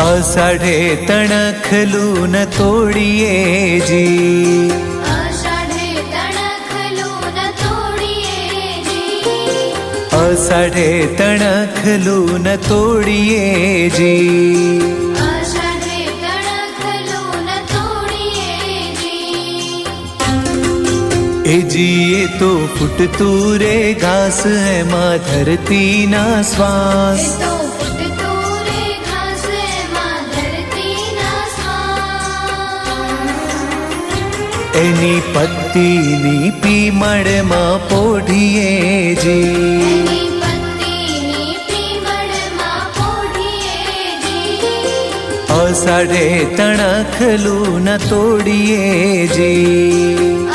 आषाढे तणखलून तोड़िए जी। साढ़े आषाढे तणखलून तोड़िए जी। ए जी ये तो फुट फुटतूरे घास है माँ धरती ना श्वास। એની પત્તીની પીમળમાં પોઢીએ જી. અષાઢે તણખલું ન તોડીએ જી.